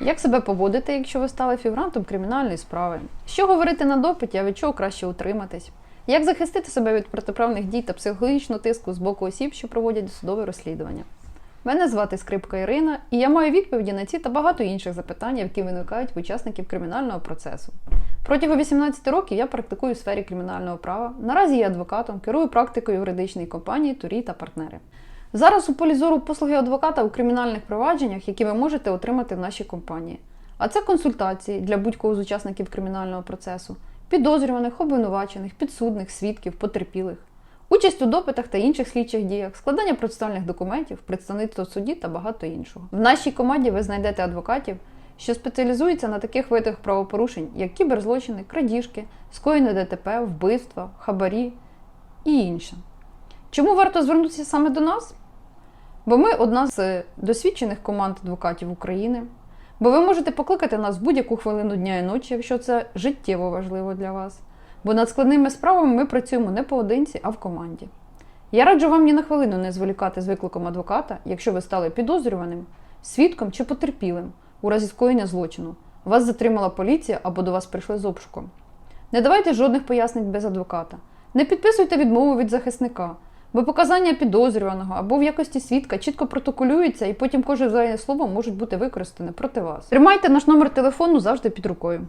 Як себе поводити, якщо ви стали фігурантом кримінальної справи? Що говорити на допиті, а від чого краще утриматись? Як захистити себе від протиправних дій та психологічного тиску з боку осіб, що проводять досудове розслідування? Мене звати Скрипка Ірина, і я маю відповіді на ці та багато інших запитань, які виникають в учасників кримінального процесу. Протягом 18 років я практикую у сфері кримінального права. Наразі є адвокатом, керую практикою юридичної компанії Турі та партнери. Зараз у полі зору послуги адвоката у кримінальних провадженнях, які ви можете отримати в нашій компанії. А це консультації для будь-кого з учасників кримінального процесу, підозрюваних, обвинувачених, підсудних, свідків, потерпілих, участь у допитах та інших слідчих діях, складання процесуальних документів, представництво в суді та багато іншого. В нашій команді ви знайдете адвокатів, що спеціалізуються на таких видах правопорушень, як кіберзлочини, крадіжки, скоєне ДТП, вбивства, хабарі і інше. Чому варто звернутися саме до нас? Бо ми одна з досвідчених команд адвокатів України. Бо ви можете покликати нас в будь-яку хвилину дня і ночі, якщо це життєво важливо для вас. Бо над складними справами ми працюємо не поодинці, а в команді. Я раджу вам ні на хвилину не зволікати з викликом адвоката, якщо ви стали підозрюваним, свідком чи потерпілим у разі скоєння злочину. Вас затримала поліція або до вас прийшли з обшуком. Не давайте жодних пояснень без адвоката. Не підписуйте відмову від захисника, бо показання підозрюваного або в якості свідка чітко протоколюються і потім кожне зайне слово можуть бути використані проти вас. Тримайте наш номер телефону завжди під рукою.